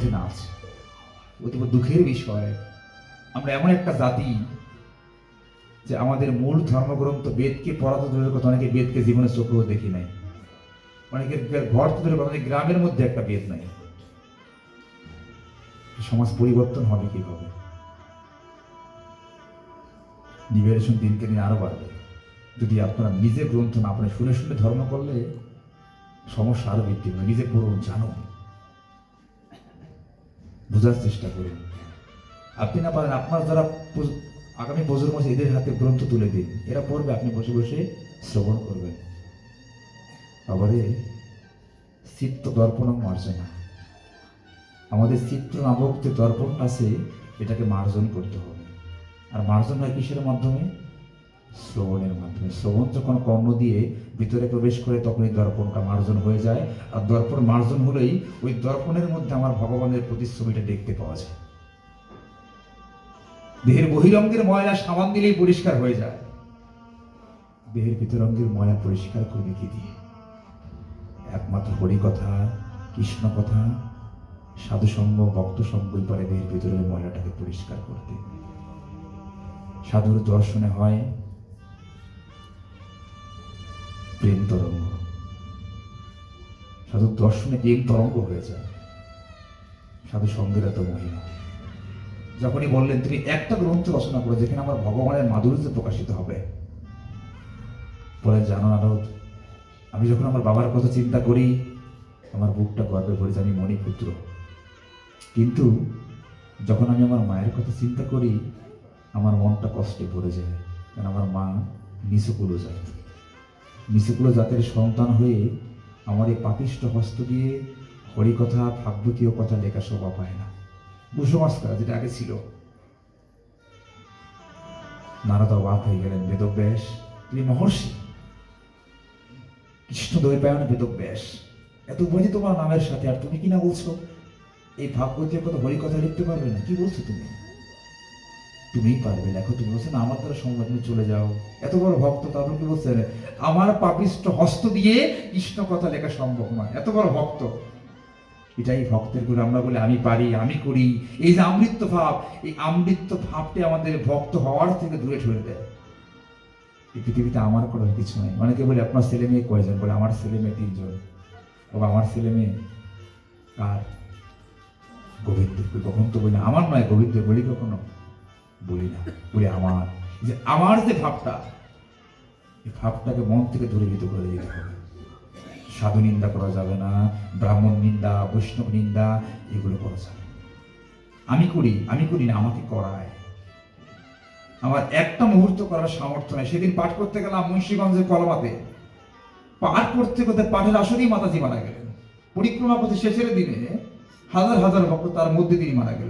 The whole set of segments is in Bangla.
মধ্যে না আছে। অতীব দুঃখের বিষয়, আমরা এমন একটা জাতি যে আমাদের মূল ধর্মগ্রন্থ বেদকে পড়াতে দূরের কথা অনেকে বেদকে জীবনে চোখেও দেখি নাই। অনেকের ঘর তো দূরের কথা গ্রামের মধ্যে একটা বেদ নাই। সমাজ পরিবর্তন হবে কীভাবে? নিবেশন দিনকে দিন আরও বাড়বে। যদি আপনারা নিজে গ্রন্থ না পড়ে, শুনে শুনে ধর্ম করলে সমস্যা আরও বৃদ্ধি হবে নিজে পড়ুন জানো বোঝার চেষ্টা করুন আপনি না পারেন, আপনার পু- আগামী বছর মাসে এদের হাতে গ্রন্থ তুলে দিন। এরা পড়বে, আপনি বসে বসে শ্রবণ করবেন। আবারে, চিত্ত দর্পণ মার্জনা আমাদের চিত্র নামক যে দর্পণ আছে, এটাকে মার্জন করতে হবে। আর মার্জন হয় কিসের মাধ্যমে? শ্রবণের মাধ্যমে। শ্রবণ যখন কর্ণ দিয়ে ভিতরে প্রবেশ করে তখন এই দর্পণটা মার্জন হয়ে যায়। আর দর্পণ মার্জন হলেই ওই দর্পণের মধ্যে আমার ভগবানের প্রতিচ্ছবিটা দেখতে পাওয়া যায়। দেহের বহিরঙ্গের ময়লা সাবান দিলেই পরিষ্কার হয়ে যায়। দেহের ভিতরঙ্গের ময়লা পরিষ্কার করবে কি দিয়ে। একমাত্র হরি কথা, কৃষ্ণ কথা, সাধু সঙ্গ, ভক্ত সঙ্গই পারে দেহের ভিতরের ময়লাটাকে পরিষ্কার করতে। সাধুর দর্শনে হয় প্রেম তরঙ্গ। সাধু দর্শনে প্রেম তরঙ্গ হয়ে যায় সাধু সঙ্গের এত মহিমা। যখনই বললেন তিনি একটা গ্রন্থ রচনা করে যেখানে আমার ভগবানের মাধুর্য প্রকাশিত হবে। পরে জানো নারদ আমি যখন আমার বাবার কথা চিন্তা করি আমার বুকটা গর্বে ভরে যায়, আমি মণিপুত্র। কিন্তু যখন আমি আমার মায়ের কথা চিন্তা করি আমার মনটা কষ্টে ভরে যায় কারণ আমার মা নিচুকুলো জাত নিচুকুলো জাতের সন্তান হয়ে আমার এই পাপিষ্ট হস্ত দিয়ে হরিকথা ভাগবতীয় কথা লেখা শোভা পায় না। কুসংস্কার যেটা আগে ছিল। নারদ অবাক হয়ে গেলেন, বেদব্যাস, তুমি মহর্ষি? কৃষ্ণ দৈপায়ন বেদব্যাস, এত উপাধি তোমার নামের সাথে, আর তুমি কি না বলছো? এই ভাগবতীয় কথা হরি কথা লিখতে পারবে না, কি বলছো তুমি? তুমিই পারবে। দেখো তুমি বলছো না আমার দ্বারা সম্ভব তুমি চলে যাও। এত বড় ভক্ত তারপর কি বলছেন আমার পাপিষ্ট হস্ত দিয়ে কৃষ্ণ কথা লেখা সম্ভব নয়। এত বড় ভক্ত। এটাই ভক্তেরগুলো আমরা বলি আমি পারি আমি করি। এই যে আমৃত্য ভাব এই আমৃত্য ভাবটি আমাদের ভক্ত হওয়ার থেকে দূরে ঠেলে দেয়। এই পৃথিবীতে আমার কোনো কিছু নেই। অনেকে বলে আপনার ছেলে মেয়ে কয়জন? বলে আমার ছেলে মেয়ে তিনজন। ও আমার ছেলে মেয়ে কার? গোবিন্দের বলি, কখন তো বলি আমার নয় গোবিন্দ বলি কখনো? বলি না, বলি আমার। যে আমার যে ভাবটা, এই ভাবটাকে মন থেকে দূরীভূত করে দিতে হবে। সাধু নিন্দা করা যাবে না, ব্রাহ্মণ নিন্দা, বৈষ্ণব নিন্দা, এগুলো করা যাবে আমি করি আমি করি না, আমাকে করায়। আমার একটা মুহূর্ত করার সামর্থ্য নেই। সেদিন পাঠ করতে গেলাম মুন্সিগঞ্জের কলমাতে। পাঠ করতে করতে পাঠের আসরেই মাতাজি মারা গেলেন। পরিক্রমা পথে শেষের দিনে হাজার হাজার ভক্ত তার মধ্যে তিনি মারা গেলেন।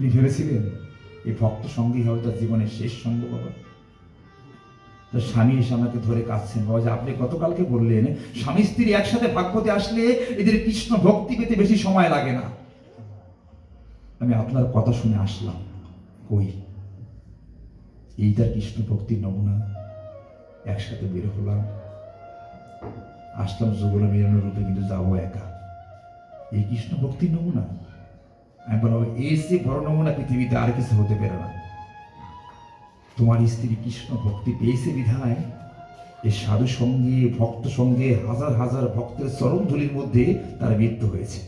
তিনি ভেবেছিলেন এই ভক্ত সঙ্গী হবে তার জীবনের শেষ সঙ্গ বাবা তার স্বামী এসে আমাকে ধরে কাঁদছেন বাবা যে আপনি গতকালকে বললেন, স্বামী স্ত্রী একসাথে ভাগবতে আসলে এদের কৃষ্ণ ভক্তি পেতে বেশি সময় লাগে না। আমি আপনার কথা শুনে আসলাম, কই? এই তার কৃষ্ণ ভক্তির নমুনা, একসাথে বের হলাম। আসলাম যুগল মিলনের রূপে কিন্তু যাব একা। এই কৃষ্ণ ভক্তির নমুনা? আমি বলব এই সে বড় নমুনা পৃথিবীতে আর কিছু হতে পারে না। তোমার স্ত্রী কৃষ্ণ ভক্তি পেয়েছে বিধায় এই সাধু সঙ্গে, ভক্ত সঙ্গে হাজার হাজার ভক্তের চরম ধুলির মধ্যে তার মৃত্যু হয়েছে।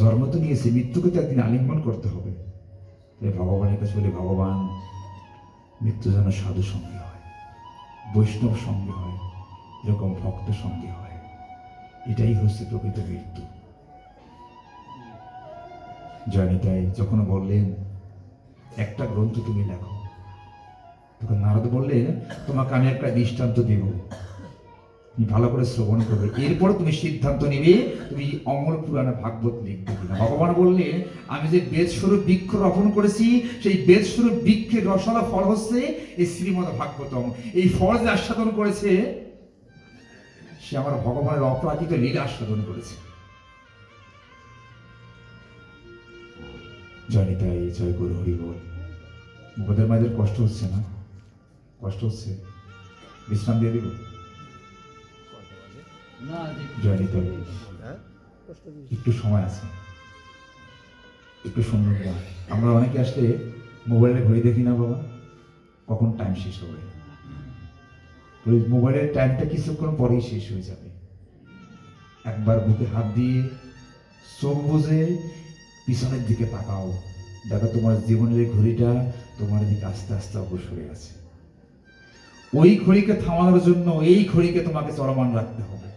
জন্ম তো নিয়েছে, মৃত্যুকে তো একদিন আলিঙ্গন করতে হবে। তাই ভগবানের কাছে বলে, ভগবান, মৃত্যু যেন সাধু সঙ্গে হয়, বৈষ্ণব সঙ্গে হয়, এরকম ভক্ত সঙ্গে হয়। এটাই হচ্ছে প্রকৃত মৃত্যু। জয়নিতাই যখন বললেন, একটা গ্রন্থ তুমি লেখো, তখন নারদ বললেন, তোমাকে আমি একটা দৃষ্টান্ত দেব। ভালো করে শ্রবণ করবে। এরপরে তুমি সিদ্ধান্ত নিবে, তুমি অমর পুরাণে ভাগবত লিখবে কিনা। ভগবান বললেন, আমি যে বেদ স্বরূপ বৃক্ষ রোপণ করেছি, সেই বেদ স্বরূপ বৃক্ষের রসলা ফল হচ্ছে এই শ্রীমদ ভাগবতম। এই ফল যে আস্বাদন করেছে, সে আমার ভগবানের অপ্রাকৃত লীলা আস্বাদন করেছে। জনিতাই জয় গুরু হরি বল। মুখদের মাঝে কষ্ট হচ্ছে না? কষ্ট হচ্ছে? বিশ্রাম দিয়ে দিব? জয় নিতাই কষ্ট একটু সময় আছে। একটু সুন্দর আমরা অনেকে আসলে মোবাইলে ঘড়ি দেখি না বাবা। কখন টাইম শেষ হবে? মোবাইলের টাইমটা কিছুক্ষণ পরেই শেষ হয়ে যাবে। একবার বুকে হাত দিয়ে চোখ বুঝে পিছনের দিকে তাকাও। দেখো তোমার জীবনের এই ঘড়িটা তোমার দিকে আস্তে আস্তে অগ্রসর গেছে। ওই ঘড়িকে থামানোর জন্য এই ঘড়িকে তোমাকে চলমান রাখতে হবে।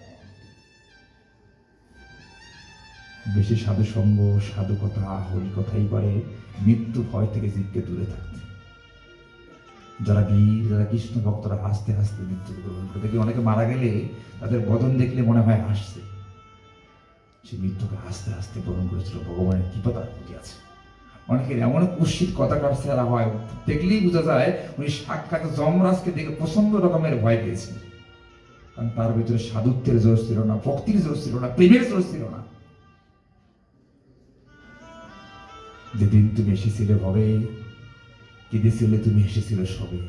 বেশি সাধু সঙ্গ, সাধু কথা, হরি কথাই পারে মৃত্যু ভয় থেকে জীবকে দূরে থাকতে। যারা বীর, যারা কৃষ্ণ ভক্তরা হাসতে হাসতে মৃত্যু গ্রহণ করে। দেখি অনেকে মারা গেলে তাদের বদন দেখলে মনে হয় হাসছে। সে মৃত্যুকে আস্তে আস্তে বরণ করেছিল ভগবানের কৃপা তার প্রতি আছে। অনেকের এমন কুৎসিত কথা কাটছাড়া হয়, দেখলেই বোঝা যায় উনি সাক্ষাৎ যমরাজকে দেখে প্রচণ্ড রকমের ভয় পেয়েছেন। কারণ তার ভিতরে সাধুত্বের জোর ছিল না, ভক্তির জোর ছিল না, প্রেমের জোর ছিল না। যেদিন তুমি এসেছিলে ভবে, কেঁদেছিলে তুমি হেসেছিলে সবে।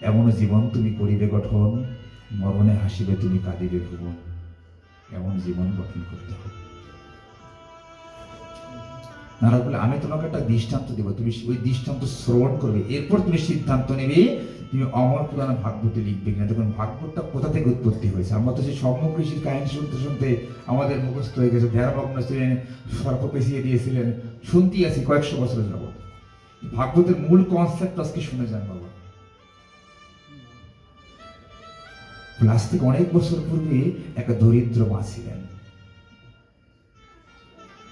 এমন জীবন তুমি করিবে গঠন, মরণে হাসিবে তুমি কাঁদিবে ভুবন। এমন জীবন গঠন করতে হবে। নারদ বলে, আমি তোমাকে একটা দৃষ্টান্ত দেবো। তুমি ওই দৃষ্টান্ত শ্রবণ করবে। এরপর তুমি সিদ্ধান্ত নেবে, তুমি অমর পুরাণ ভাগবতে লিখবে কিনা। দেখুন, ভাগবতটা কোথা থেকে উৎপত্তি হয়েছে? আমরা তো সেই সম্মুখ কাহিনী শুনতে শুনতে আমাদের মুখস্থ হয়ে গেছে। ধ্যানমগ্ন ছিলেন, সর্প পেঁচিয়ে দিয়েছিলেন, শুনতেই আছি কয়েকশো বছর যাবত ভাগবতের মূল কনসেপ্ট আজকে শুনে যান বাবা। থেকে অনেক বছর পূর্বে একটা দরিদ্র মা ছিলেন।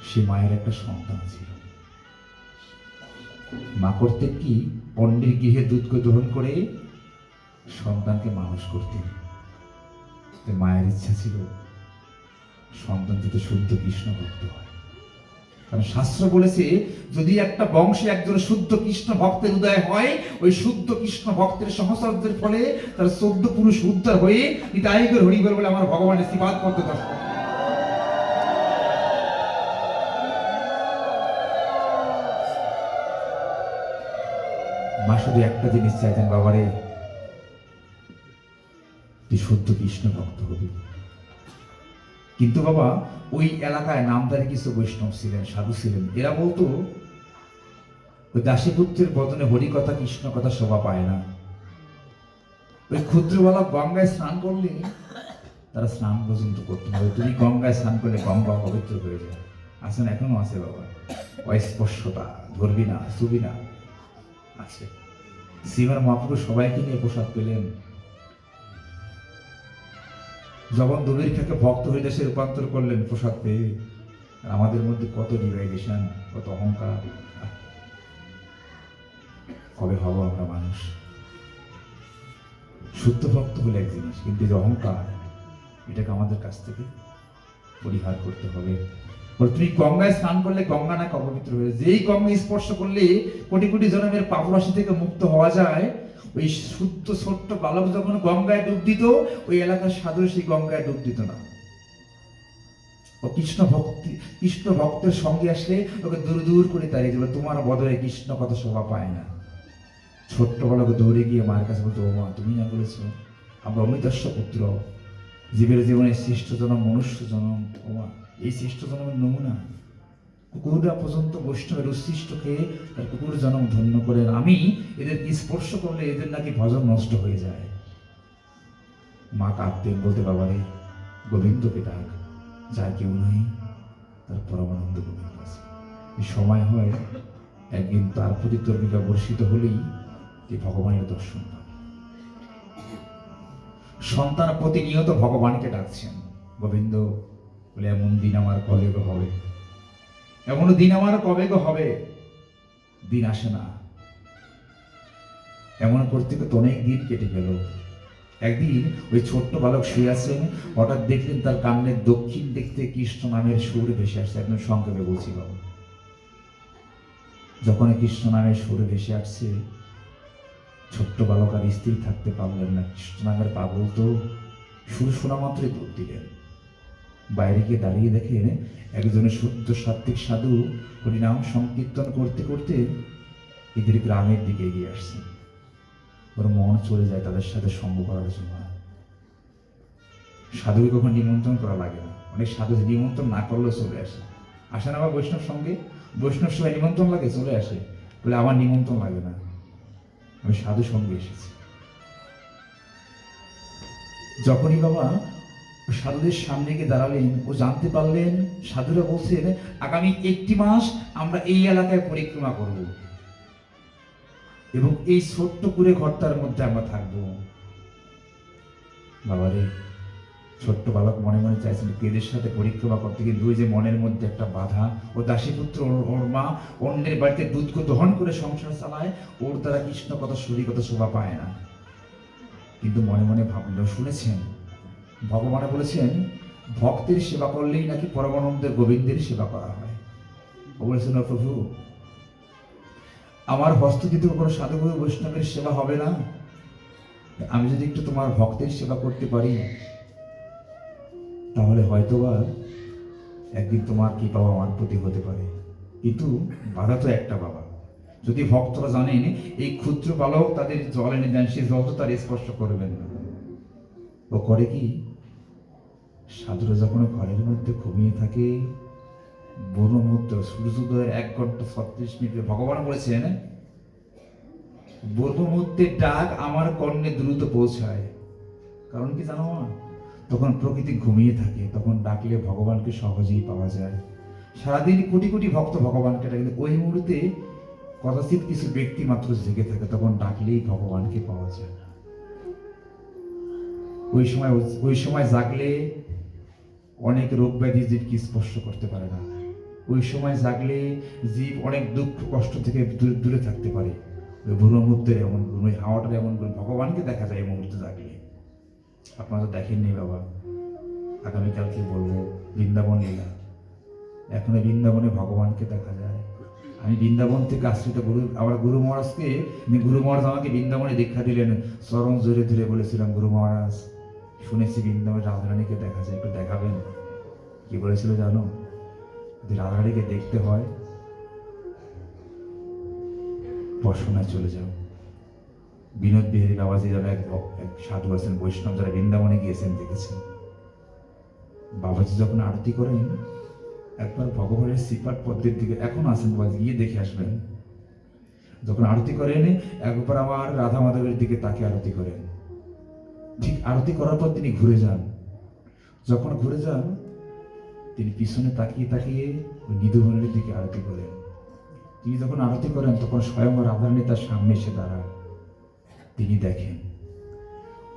সে মায়ের একটা সন্তান ছিল। মা করতে কি? অন্যের গৃহে দুধকে গ্রহণ করে সন্তানকে মানুষ করতেন। মায়ের ইচ্ছা ছিল সন্তান যাতে শুদ্ধ কৃষ্ণ ভক্ত হয়। কারণ শাস্ত্র বলেছে, যদি একটা বংশে একজন শুদ্ধ কৃষ্ণ ভক্তের উদয় হয়, ওই শুদ্ধ কৃষ্ণ ভক্তের সহচর্যের ফলে তার চোদ্দ পুরুষ উদ্ধার হয়ে নিতাইগর হরিগর বলে আমার ভগবানের শ্রীপাদ পদ্ম দর্শন মা, শুধু একটা জিনিস চাইতেন বাবারে, তুই শুদ্ধ কৃষ্ণ ভক্ত হবি। কিন্তু বাবা, ওই এলাকায় নামদারি কিছু বৈষ্ণব ছিলেন, সাধু ছিলেন। এরা বলতো, ওই দাসীপুত্রের বদনে হরি কথা কৃষ্ণ কথা শোভা পায় না। ওই ক্ষুদ্রবালা গঙ্গায় স্নান করলে তারা স্নান পর্যন্ত করতে হবে তুমি গঙ্গায় স্নান করলে গঙ্গা পবিত্র হয়ে যায়। আসেন এখনও আছে বাবা। অস্পর্শতা ধরবি না ছবি না। আছে। শ্রীমান মহাপুরুষ সবাইকে নিয়ে প্রসাদ পেলেন। যখন থেকে ভক্ত হরিদাসে রূপান্তর করলেন প্রসাদ পেয়ে। আমাদের মধ্যে কত ডিভাইডেশন, কত অহংকার। কবে হব আমরা মানুষ? শুদ্ধ ভক্ত হলে এক জিনিস, কিন্তু যে অহংকার, এটাকে আমাদের কাছ থেকে পরিহার করতে হবে। তুমি গঙ্গায় স্নান করলে গঙ্গা নাকি অপবিত্র হয়ে। যেই গঙ্গা স্পর্শ করলে কোটি কোটি জনমের পাপরাশি থেকে মুক্ত হওয়া যায় ওই শুদ্ধ ছোট্ট বালক যখন গঙ্গায় ডুব দিত, ওই এলাকার সাধু সেই গঙ্গায় ডুব দিত না। ও কৃষ্ণ ভক্তি, কৃষ্ণ ভক্তের সঙ্গে আসলে ওকে দূর দূর করে তাড়িয়ে দেবে তোমার বদলে কৃষ্ণ কত শোভা পায় না। ছোট্ট বালক দৌড়ে গিয়ে মায়ের কাছে বলতো মা তুমি না বলেছ, আমরা অমিতস্য পুত্র। জীবের জীবনের শ্রেষ্ঠ জনম মনুষ্য জনম। ও এই শ্রেষ্ঠ জনমের নমুনা কুকুররা পর্যন্ত বৈষ্ণবের উচ্ছিষ্ট খেয়ে তার কুকুর জনম ধন্য করেন আমি এদেরকে স্পর্শ করলে এদের নাকি ভজন নষ্ট হয়ে যায়। মা কাঁদতেন, বলতে বাবারে গোবিন্দকে ডাক যার কেউ নেই, তার পরমানন্দ গোবিন্দ এই সময় হয়, একদিন তার প্রতি তর্মিকা বর্ষিত হলেই যে ভগবানের দর্শন সন্তান প্রতিনিয়ত ভগবানকে ডাকছেন। গোবিন্দ, বলে, এমন দিন আমার কবে গো হবে। এমন দিন আমার কবে হবে? দিন আসে না। এমন করতে করতে অনেক দিন কেটে গেল। একদিন ওই ছোট্ট বালক শুয়ে আছেন, হঠাৎ দেখলেন তার কান্নের দক্ষিণ দেখতে কৃষ্ণ নামের সুর ভেসে আসছে, একদম সংক্ষেপে বলছি বাবু যখন কৃষ্ণ নামের সুর ভেসে আসছে, ছোট্ট বালক আর স্থির থাকতে পারলেন না। কৃষ্ণ নামের পাগল তো সুর শোনা মাত্রই দৌড় দিলেন। বাইরে গিয়ে দাঁড়িয়ে দেখেন একজনের শুদ্ধ সাত্বিক সাধু হরিনাম সংকীর্তন করতে করতে এদের গ্রামের দিকে এগিয়ে আসছে। ওর মন চলে যায় তাদের সাথে সঙ্গ করার জন্য। সাধুকে কখন নিমন্ত্রণ করা লাগে না। অনেক সাধু নিমন্ত্রণ না করলেও চলে আসে। আসে না আমার বৈষ্ণব সঙ্গে? বৈষ্ণব সবাই নিমন্ত্রণ লাগে, চলে আসে। বলে আমার নিমন্ত্রণ লাগে না। আমি সাধু সঙ্গে এসেছি। যখনই বাবা সাধুদের সামনে গিয়ে দাঁড়ালেন। ও জানতে পারলেন, সাধুরা বলছেন, আগামী একটি মাস আমরা এই এলাকায় পরিক্রমা করব এবং এই ছোট্ট করে ঘরটার মধ্যে আমরা থাকব। বাবারে, ছোট্ট বালক মনে মনে চাইছেন কেদের সাথে পরিক্রমা করতে কিন্তু ওই যে মনের মধ্যে একটা বাধা, ও দাসীপুত্র, ওর- মা অন্যের বাড়িতে দুধকে দহন করে সংসার চালায়, ওর দ্বারা কৃষ্ণ কত কথা শোভা পায় না। কিন্তু মনে মনে ভাবল, শুনেছেন ভগবানে বলেছেন, ভক্তের সেবা করলেই নাকি পরমানন্দের গোবিন্দের সেবা করা হয়। বলেছেন প্রভু, আমার হস্তচিত কোনো সাধুগুরু বৈষ্ণবের সেবা হবে না, আমি যদি একটু তোমার ভক্তের সেবা করতে পারি, তাহলে হয়তোবা একদিন তোমার কি পাওয়া আমার প্রতি হতে পারে। কিন্তু বাধা তো একটা বাবা। যদি ভক্তরা জানেন, এই ক্ষুদ্র বালক তাদের জল এনে দেন, সে জল তো তার স্পর্শ করবেন না। ও করে কি? সাধুরা যখন ঘরের মধ্যে ঘুমিয়ে থাকে ব্রহ্মমূর্ত সূর্যোদয়ের এক ঘণ্টা ছত্রিশ মিনিটে, ভগবান বলেছেন ব্রহ্মমূর্তের ডাক আমার কর্ণে দ্রুত পৌঁছায়। কারণ কি জানো? মা তখন প্রকৃতি ঘুমিয়ে থাকে, তখন ডাকলে ভগবানকে সহজেই পাওয়া যায়। সারাদিন কোটি কোটি ভক্ত ভগবানকে ডাকলে ওই মুহূর্তে কদাচিৎ কিছু ব্যক্তি মাত্র জেগে থাকে, তখন ডাকলেই ভগবানকে পাওয়া যায় ওই সময় ওই সময় জাগলে অনেক রোগ ব্যাধি জীবকে স্পর্শ করতে পারে না। ওই সময় জাগলে জীব অনেক দুঃখ কষ্ট থেকে দূরে থাকতে পারে। ওই মুহূর্তের এমন ওই হাওয়াটার এমন গুণ, ভগবানকে দেখা যায় এই মুহূর্তে জাগলে। আপনারা তো দেখেননি বাবা। আগামীকালকে বলব বৃন্দাবন লীলা। এখনও বৃন্দাবনে ভগবানকে দেখা যায়। আমি বৃন্দাবন থেকে আশ্রিত গুরু আমার গুরু মহারাজকে গুরু মহারাজ আমাকে বৃন্দাবনে দীক্ষা দিলেন। চরণ জোরে ধরে বলেছিলাম গুরু মহারাজ শুনেছি বৃন্দাবনে রাধারানীকে দেখা যায়, একটু দেখাবেন। কি বলেছিল জানো? যদি রাধারানীকে দেখতে হয় বর্ষণায় চলে যাও। বিনোদ বিহারী বাবাজি যারা এক এক সাধু আছেন, বৈষ্ণব যারা বৃন্দাবনে গিয়েছেন, দেখেছেন। বাবাজি যখন আরতি করেন, একবার ভগবানের সিপাট পদ্মের দিকে এখন আছেন বাবাজি গিয়ে দেখে আসবেন যখন আরতি করেন, একবার আমার রাধা মাধবের দিকে তাকে আরতি করেন। ঠিক আরতি করার পর তিনি ঘুরে যান। যখন ঘুরে যান, তিনি পিছনে তাকিয়ে তাকিয়ে ওই নিধুবনের দিকে আরতি করেন। তিনি যখন আরতি করেন, তখন স্বয়ং রাধারানী তার সামনে এসে দাঁড়ান। তিনি দেখেন,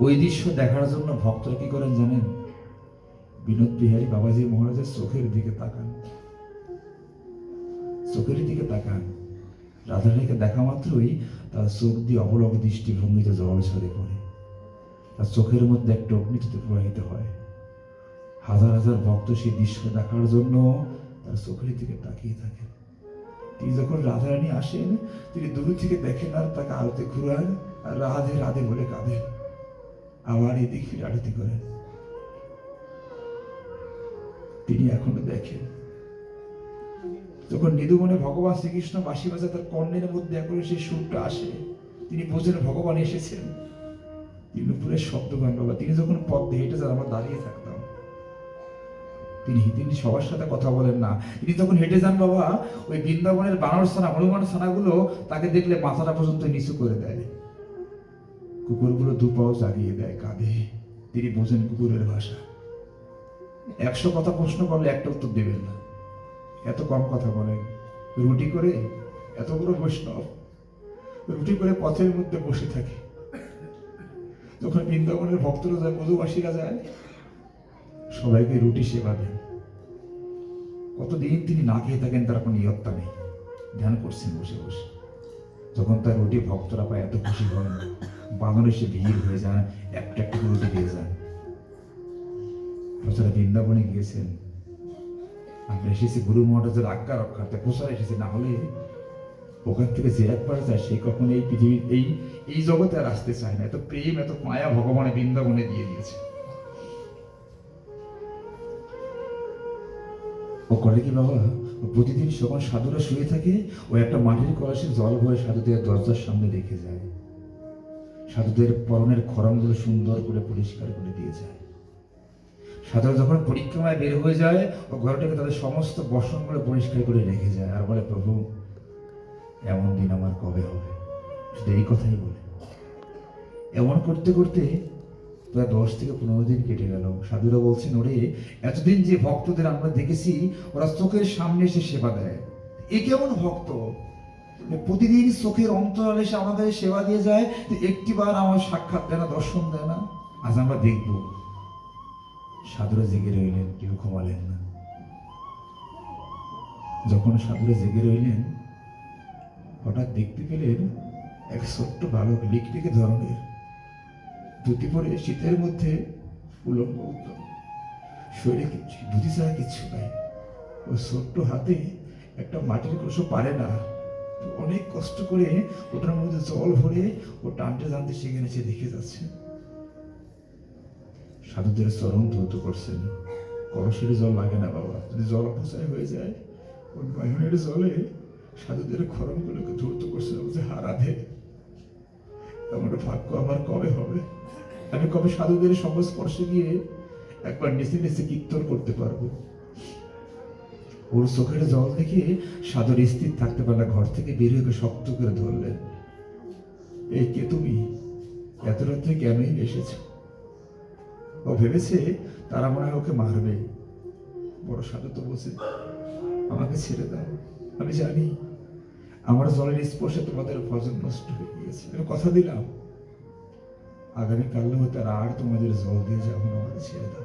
ওই দৃশ্য দেখার জন্য ভক্তরা কি করেন জানেন? বিনোদ বিহারী বাবাজি মহারাজের চোখের দিকে তাকান। চোখের দিকে তাকান। রাধারানীকে দেখা মাত্রই তার চোখ দিয়ে অবলক দৃষ্টিভঙ্গিতে জল ঝরে পড়ে। তার চোখের মধ্যে একটা অগ্নিতে প্রবাহিত হয়। হাজার হাজার ভক্ত সেই দৃশ্য দেখার জন্য তার চোখের দিকে তাকিয়ে থাকেন তিনি যখন রাধারানী আসেন, তিনি দূর থেকে দেখেন আর তাকে আরতে ঘুরান আর রাধে রাধে বলে কাঁদেন। আবার এদিক ফিরে আরতি করেন। তিনি এখনও দেখেন। যখন নিদুমনে ভগবান শ্রীকৃষ্ণ বাসি বাজা তার কর্ণের মধ্যে এখন সেই সুরটা আসে, তিনি বোঝেন ভগবান এসেছেন। তিনি উপরের শব্দ গান বাবা তিনি যখন পথ দিয়ে হেঁটে যান, আমরা দাঁড়িয়ে থাকতাম। তিনি তিনি সবার সাথে কথা বলেন না। তিনি যখন হেঁটে যান, বাবা, ওই বৃন্দাবনের বানর ছানা, হনুমান ছানাগুলো তাকে দেখলে মাথাটা পর্যন্ত নিচু করে দেয়। কুকুরগুলো দুপাও চালিয়ে দেয় কাঁধে তিনি বোঝেন কুকুরের ভাষা। একশো কথা প্রশ্ন করলে একটা উত্তর দেবেন না। এত কম কথা বলেন। রুটি করে এত বড় বৈষ্ণব রুটি করে পথের মধ্যে বসে থাকে। যখন বৃন্দাবনের ভক্তরা যায়, মধুবাসীরা যায়, সবাইকে রুটি সেবা দেন। কতদিন তিনি না খেয়ে থাকেন, তার কোনো ইয়ত্তা নেই। ধ্যান করছেন বসে বসে। যখন তার রুটি ভক্তরা পায়, এত খুশি হন। বাঁধন এসে ভিড় হয়ে যান, একটা একটা রুটি দিয়ে যান। প্রচারা বৃন্দাবনে গিয়েছেন, আমরা এসেছি গুরু মহারাজের আজ্ঞা রক্ষার্থে। প্রচার এসেছি, না হলে ওখান থেকে যে একবার যায়, সে কখন এই পৃথিবীর, এই এই জগতে আর আসতে চায় না। এত প্রেম, এত মায়া ভগবানের বৃন্দাবনে দিয়ে দিয়েছে। ও করে কি বাবা, প্রতিদিন যখন সাধুরা শুয়ে থাকে, ও একটা মাটির কলসে জল ভরে সাধুদের দরজার সামনে রেখে যায়। সাধুদের পরনের খরমগুলো সুন্দর করে পরিষ্কার করে দিয়ে যায়। সাধারণ যখন পরিক্রমায় বের হয়ে যায়, ও ঘরটাকে তাদের সমস্ত বসনগুলো পরিষ্কার করে রেখে যায় আর বলে, প্রভু এমন দিন আমার কবে হবে? শুধু এই কথাই বলে। এমন করতে করতে প্রায় দশ থেকে পনেরো দিন কেটে গেল। সাধুরা বলছেন, ওরে, এতদিন যে ভক্তদের আমরা দেখেছি, ওরা চোখের সামনে এসে সেবা দেয়। এ কেমন ভক্ত? প্রতিদিন চোখের অন্তরালে এসে আমাদের সেবা দিয়ে যায় একটিবার আমার সাক্ষাৎ দেয় না, দর্শন দেয় না। আজ আমরা দেখব। সাধুরা জেগে রইলেন, কেউ ঘুমালেন না। যখন সাধুরা জেগে রইলেন হঠাৎ দেখতে পেলেন এক ছোট্ট বালক লিকটিকে ধরনের। ধুতি পরে শীতের মধ্যে উলম্ব শরীরে ধুতি ছাড়া কিচ্ছু নাই। ও ছোট্ট হাতে একটা মাটির কলসও পারে না। অনেক কষ্ট করে ওটার মধ্যে জল ভরে ও টানতে টানতে সেখানে সে দেখে যাচ্ছে। সাধুদের চরম ধৌত করছেন। কলসের জল লাগে না বাবা। যদি জল অপচয় হয়ে যায়, ওই নয়নের জলে সাধুদের খরমগুলোকে ধৌত করছে বলছে হারাধে এমন ভাগ্য আমার কবে হবে? আমি কবে সাধুদের সংস্পর্শে গিয়ে একবার নিচে নিচে কীর্তন করতে পারব? ওর চোখের জল দেখে সাধুর স্থির থাকতে পারলে ঘর থেকে বের হয়ে শক্ত করে ধরলেন। এই কে তুমি? এত রাত্রে কেনই এসেছ? ও ভেবেছে তারা মনে হয় ওকে মারবে। বড় সাধু তো বলছে, আমাকে ছেড়ে দাও, আমি জানি আমার জলের স্পর্শে তোমাদের ভজন নষ্ট হয়ে গিয়েছে। আমি কথা দিলাম। আগামী কাল হতে আর তোমাদের জল দিয়ে যাব না আমাকে ছেড়ে দাও।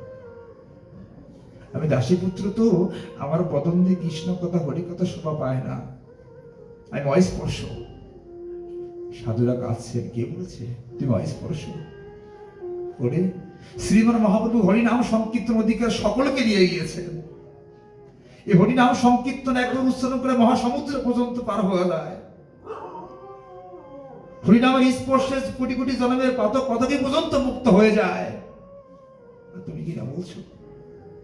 আমি দাসী পুত্র তো, আমার বদন দিয়ে কৃষ্ণ কথা, হরি কথা শোভা পায় না। আমি অস্পর্শ। সাধুরা কাঁদছেন কে বলেছে? তুমি অস্পর্শ। ওরে শ্রীমান মহাপ্রভু হরিনাম সংকীর্তন অধিকার সকলকে দিয়ে গিয়েছেন। এই হরিনাম সংকীর্তন একবার উচ্চারণ করে মহাসমুদ্র পর্যন্ত পার হয়ে যায়। হরিনামের স্পর্শে কোটি কোটি জন্মের পাতক পদকে পর্যন্ত মুক্ত হয়ে যায়। তুমি কি না বলছো?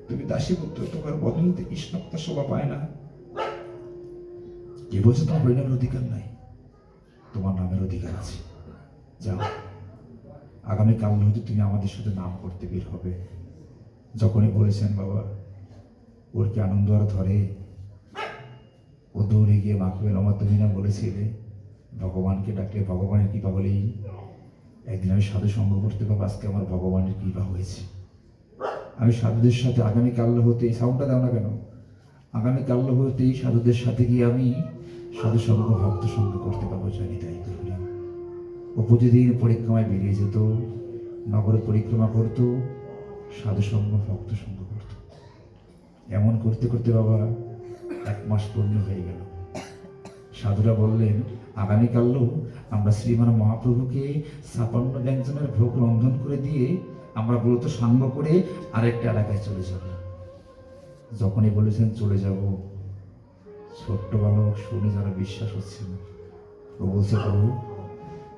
তুমি দাসী পুত্র, তোমার বদনতে কৃষ্ণত্ব শোভা পায় না। কে বলছে তোমার হরিনামের অধিকার নাই? তোমার নামের অধিকার আছে। যাও। আগামীকাল হয়তো তুমি আমাদের সাথে নাম করতে বের হবে। যখনই বলেছেন বাবা ওর কি আনন্দ আর ধরে ও দৌড়ে গিয়ে মাখবেন আমার তুমি না বলেছিলে, ভগবানকে ডাকলে ভগবানের কৃপা বলেই একদিন আমি সাধু সঙ্গ করতে পারব, আজকে আমার ভগবানের কৃপা হয়েছে। আমি সাধুদের সাথে আগামী কাল হতে, এই সাউন্ডটা দাও না কেন? আগামী কাল হতেই সাধুদের সাথে গিয়ে আমি সাধু সঙ্গ, ভক্ত সঙ্গ করতে পারব, জানি তাই করি ও প্রতিদিন পরিক্রমায় বেরিয়ে যেত, নগরে পরিক্রমা করতো, সাধু সঙ্গ, ভক্ত সঙ্গ এমন করতে করতে বাবা এক মাস পূর্ণ হয়ে গেল। সাধুরা বললেন আগামীকালও আমরা শ্রীমান মহাপ্রভুকে ছাপান্ন ব্যঞ্জনের ভোগ রন্ধন করে দিয়ে আমরা ব্রত সাঙ্গ করে আরেকটা এলাকায় চলে যাব। যখনই বলেছেন চলে যাব। ছোট্ট বালক শুনে যারা বিশ্বাস হচ্ছে না। ও বলছে, প্রভু,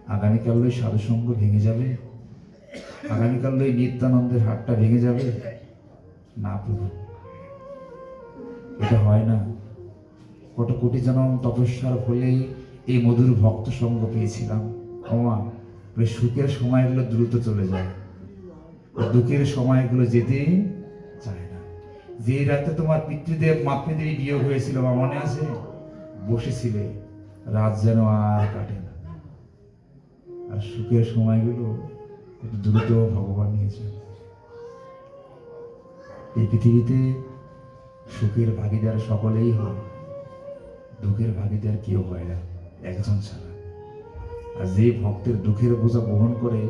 আগামীকাল ওই সাধুসঙ্গ ভেঙে যাবে। আগামীকাল ওই নিত্যানন্দের হাটটা ভেঙে যাবে। না প্রভু। এটা হয় না। কত কোটি জনম তপস্যার ফলেই এই মধুর ভক্ত সঙ্গ পেয়েছিলাম। ক্ষমা ওই সুখের সময়গুলো দ্রুত চলে যায়। দুঃখের সময়গুলো যেতেই চায় না। যে রাতে তোমার পিতৃদেব মাতৃদেবী বিয়োগ হয়েছিল, বা মনে আছে? বসেছিলে। রাত যেন আর কাটে না। আর সুখের সময়গুলো দ্রুত ভগবান নিয়েছে এই পৃথিবীতে সুখের ভাগিদার সকলেই হয় দুঃখের ভাগিদার কেউ হয় না, একজন ছাড়া। আর যে ভক্তের দুঃখের বোঝা বহন করে,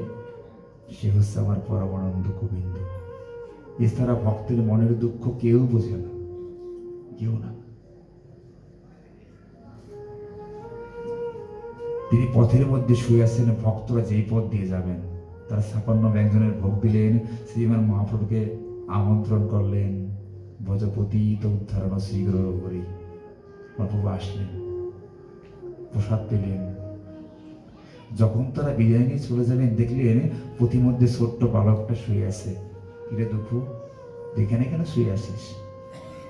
সে হচ্ছে আমার পরমানন্দ গোবিন্দ। এছাড়া ভক্তের মনের দুঃখ কেউ বোঝে না, কেউ না। তিনি পথের মধ্যে শুয়ে আছেন, ভক্তরা যেই পথ দিয়ে যাবেন, তারা ছাপান্ন ব্যঞ্জনের ভোগ দিলেন, শ্রীমান মহাপ্রভুকে আমন্ত্রণ করলেন। ভজপতি তো উদ্ধারণ শ্রীগুরু হরি মহাপ্রভু আসলেন, প্রসাদ পেলেন। যখন তারা বিদায় নিয়ে চলে যাবেন, দেখলেন প্রতিমধ্যে ছোট্ট বালকটা শুয়ে আছে। কিরে দুঃখু যেখানে কেন শুয়ে আসিস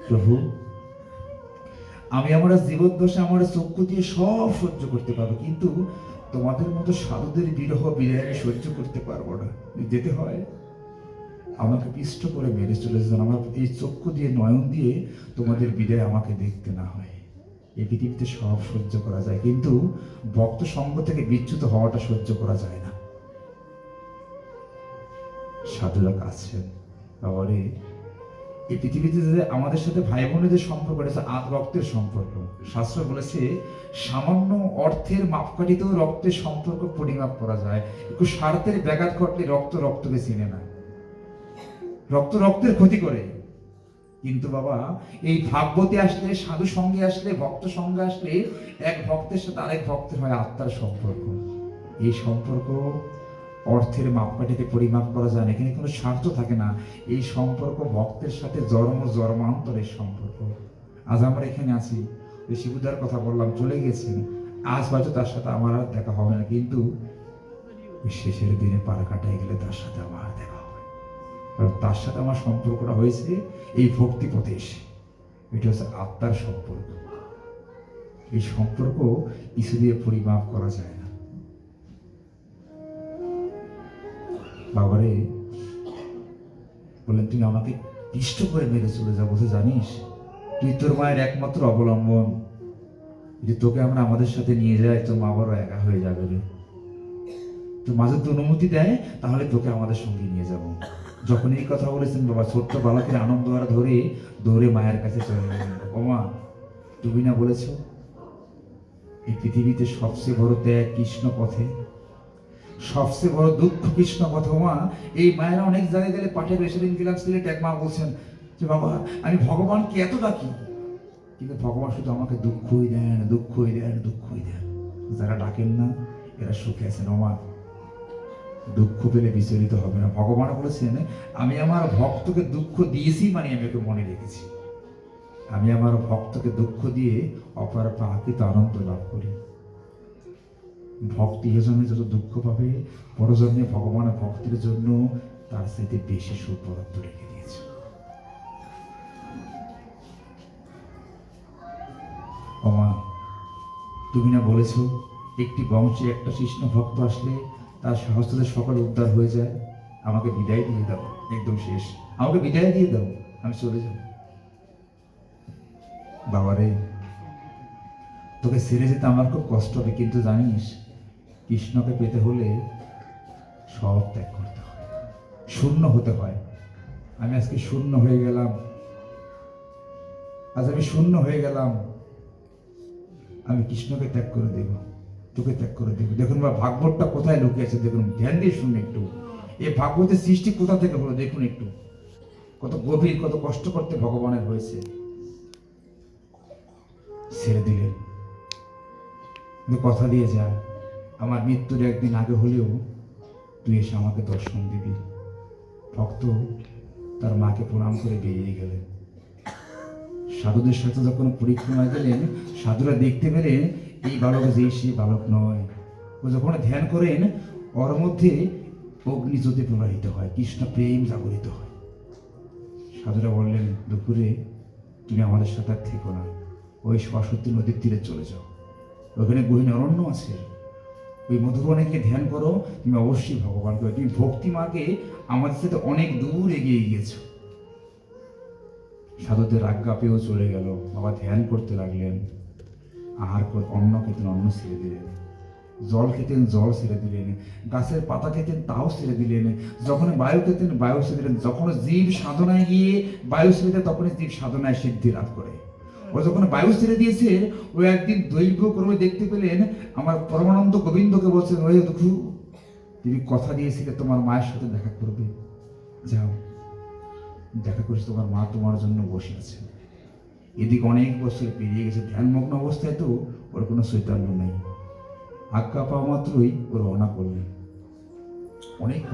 প্রভু, আমি আমার জীবদ্দশা আমার চক্ষু দিয়ে সব সহ্য করতে পারব, কিন্তু তোমাদের মতো সাধুদের বিরহ বিদায় সহ্য করতে পারব না। যেতে হয়। আমাকে পিষ্ট করে মেরে চলেছে যেন আমার এই চক্ষু দিয়ে নয়ন দিয়ে তোমাদের বিদায় আমাকে দেখতে না হয়। এই পৃথিবীতে সব সহ্য করা যায়, কিন্তু ভক্ত সঙ্গ থেকে বিচ্যুত হওয়াটা সহ্য করা যায় না। সাধুরা কাছেন তাহলে এই পৃথিবীতে যে আমাদের সাথে ভাই বোনের যে সম্পর্ক রয়েছে আত রক্তের সম্পর্ক। শাস্ত্র বলেছে, সামান্য অর্থের মাপকাঠিতেও রক্তের সম্পর্ক পরিমাপ করা যায়। একটু স্বার্থের ব্যাঘাত ঘটলে রক্ত রক্তকে চিনে না। রক্ত রক্তের ক্ষতি করে। কিন্তু বাবা, এই ভাগবতী আসলে, সাধু সঙ্গে আসলে, ভক্ত সঙ্গে আসলে, এক ভক্তের সাথে আরেক ভক্তের হয় আত্মার সম্পর্ক। এই সম্পর্ক অর্থের মাপকাঠিতে পরিমাপ করা যায় না, এখানে কোনো স্বার্থ থাকে না। এই সম্পর্ক ভক্তের সাথে জন্ম, জন্মান্তরের সম্পর্ক। আজ আমরা এখানে আছি, ওই শিবুদার কথা বললাম, চলে গেছেন। আজ হয়তো তার সাথে আমার আর দেখা হবে না, কিন্তু শেষের দিনে পার কাটাই গেলে তার সাথে আমার দেখা কারণ তার সাথে আমার সম্পর্কটা হয়েছে এই ভক্তি পথে এসে। এটা হচ্ছে আত্মার সম্পর্ক। এই সম্পর্ক কিছু দিয়ে পরিমাপ করা যায় না। বাবারে, বললেন, তুমি আমাকে পিষ্ট করে মেরে চলে যাব তো জানিস? তুই তোর মায়ের একমাত্র অবলম্বন। যদি তোকে আমরা আমাদের সাথে নিয়ে যাই তোর মা বড় একা হয়ে যাবে রে। তো মাঝে তো অনুমতি দেয়, তাহলে তোকে আমাদের সঙ্গে নিয়ে যাব। যখন এই কথা বলেছেন বাবা, ছোট্ট বালকের আনন্দ আর ধরে দৌড়ে মায়ের কাছে চলে গেলেন। ওমা তুমি না বলেছ, এই পৃথিবীতে সবচেয়ে বড় ত্যাগ কৃষ্ণ পথে? সবচেয়ে বড় দুঃখ কৃষ্ণ কথা মা এই মায়েরা অনেক জায়গায় গেলে পাঠে বেশি দিন গেলাম সিলেট এক মা বলছেন যে, বাবা, আমি ভগবানকে এত ডাকি? কিন্তু ভগবান শুধু আমাকে দুঃখই দেন দুঃখই দেন দুঃখই দেন। যারা ডাকেন না, এরা সুখে আছেন। ওমা দুঃখ পেলে বিচলিত হবে না। ভগবান বলেছেন, আমি আমার ভক্তকে দুঃখ দিয়েছি মানে আমি ওকে মনে রেখেছি। আমি আমার ভক্তকে দুঃখ দিয়ে অপার প্রাকৃত আনন্দ লাভ করি। ভক্তি এজন্য যত দুঃখ পাবে, পরজন্মে ভগবানের ভক্তির জন্য তার সাথে বেশি সুখ বরাদ্দ রেখে দিয়েছে। তুমি না বলেছ, একটি বংশে একটা কৃষ্ণ ভক্ত আসলে তার সহস্রদের সকল উদ্ধার হয়ে যায়। আমাকে বিদায় দিয়ে দাও, একদম শেষ। আমাকে বিদায় দিয়ে দাও, আমি চলে যাব। বাবারে, তোকে ছেড়ে যেতে আমার খুব কষ্ট হবে, কিন্তু জানিস, কৃষ্ণকে পেতে হলে সব ত্যাগ করতে হয়। শূন্য হতে হয়। আমি আজকে শূন্য হয়ে গেলাম। আজ আমি শূন্য হয়ে গেলাম। আমি কৃষ্ণকে ত্যাগ করে দেব। তোকে ত্যাগ করে দেব দেখুন বা ভাগবতটা কোথায় লুকিয়ে আছে, দেখুন, ধ্যান দিয়ে শুনুন একটু। এই ভাগবতের সৃষ্টি কোথা থেকে হলো, দেখুন একটু। কত গভীর, কত কষ্ট করতে ভগবানের হয়েছে। ছেড়ে দিলেন। কথা দিয়ে যা, আমার মৃত্যুর একদিন আগে হলেও তুই এসে আমাকে দর্শন দিবি। ভক্ত তার মাকে প্রণাম করে বেরিয়ে গেলেন। সাধুদের সাথে যখন পরিক্রমায় গেলেন, সাধুরা দেখতে পেলেন এই বালক যে সে বালক নয়। ও যখন ধ্যান করেন, ওর মধ্যে অগ্নিজ্যোতি প্রবাহিত হয়, কৃষ্ণ প্রেম জাগরিত হয়। সাধুরা বললেন, দুপুরে তুমি আমাদের সাথে আর থেকো না। ওই সরস্বতী নদীর তীরে চলে যাও। ওখানে গহীন অরণ্য আছে। ওই মধুবনে গিয়ে ধ্যান করো, তুমি অবশ্যই ভগবানকে। তুমি ভক্তি মার্গে আমাদের সাথে অনেক দূর এগিয়ে গিয়েছো। সাধুদের আজ্ঞা পেয়েও চলে গেল। বাবা ধ্যান করতে লাগলেন। আহার করে অন্ন খেতেন অন্ন ছেড়ে দিলেন। জল খেতেন জল ছেড়ে দিলেন। গাছের পাতা খেতেন তাও ছেড়ে দিলেন। যখন বায়ু খেতেন বায়ু ছেড়ে দিলেন। যখন জীব সাধনায় গিয়ে বায়ু ছেড়ে দেয়, তখনই জীব সাধনায় সিদ্ধি লাভ করে। ও যখন বায়ু ছেড়ে দিয়েছে, ও একদিন দৈর্ঘ্য ক্রমে দেখতে পেলেন, আমার পরমানন্দ গোবিন্দকে বলছেন ওই দুঃখু, তুমি কথা দিয়েছিলে, তোমার মায়ের সাথে দেখা করবে। যাও, দেখা করছে, তোমার মা তোমার জন্য বসে আছে। এদিকে অনেক বছর পেরিয়ে গেছে। ধ্যানমগ্ন অবস্থায় তো ওর কোনো চৈতন্য নেই। আজ্ঞা পাওয়া মাত্রই ওর অনা করলেন। অনেক